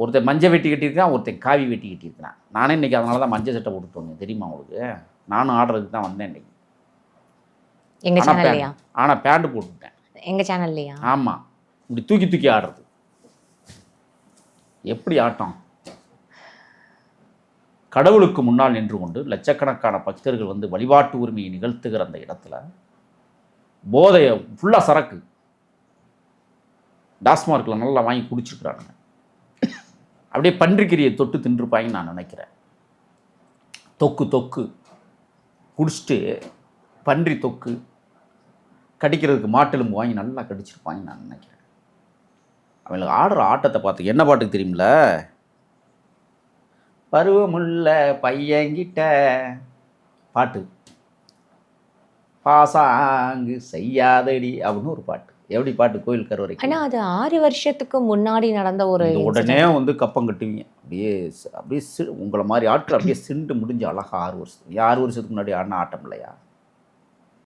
ஒருத்தன் மஞ்சள் வெட்டி கட்டியிருக்கான் ஒருத்தன் காவி வெட்டி கட்டியிருக்கான் நானே இன்னைக்கு அதனால தான் மஞ்சள் சட்டை போட்டுட்டு வந்தேன். தெரியுமா உங்களுக்கு? நானும் ஆடுறதுக்கு தான் வந்தேன் இன்னைக்கு. எங்க ஆனா சேனல்லையா பேண்ட் ஆனால் பேண்ட் போட்டுவிட்டேன் எங்க சேனல்லையா ஆமாம் இப்படி தூக்கி தூக்கி ஆடுறது. எப்படி ஆட்டம்? கடவுளுக்கு முன்னால் நின்று கொண்டு லட்சக்கணக்கான பக்தர்கள் வந்து வழிபாட்டு உரிமையை நிகழ்த்துகிற அந்த இடத்துல போதையை ஃபுல்லாக சரக்கு. டாஸ்மார்க்கில் நல்லா வாங்கி குடிச்சிருக்கிறானுங்க. அப்படியே பன்றிக்கரியை தொட்டு தின்றுப்பாங்கன்னு நான் நினைக்கிறேன். தொக்கு தொக்கு. குடிச்சிட்டு பன்றி தொக்கு. கடிக்கிறதுக்கு மாட்டெலும்பு வாங்கி நல்லா கடிச்சிருப்பாங்கன்னு நான் நினைக்கிறேன். அவங்களுக்கு ஆடுற ஆட்டத்தை பார்த்து என்ன பாட்டுக்கு தெரியுமில? பருவமுள்ள பையன்கிட்ட பாட்டு. பாசாங்கு செய்யாதடி அப்படின்னு ஒரு பாட்டு. எப்படி பாட்டு கோயில் கருவறை ஆனா அது ஆறு வருஷத்துக்கு முன்னாடி நடந்த ஒரு உடனே வந்து கப்பம் கட்டுவீங்க. அப்படியே அப்படியே உங்களை மாதிரி ஆட்கள் அப்படியே சிண்டு முடிஞ்சு அழகா ஆறு வருஷம் ஆறு வருஷத்துக்கு முன்னாடி ஆடின ஆட்டம் இல்லையா?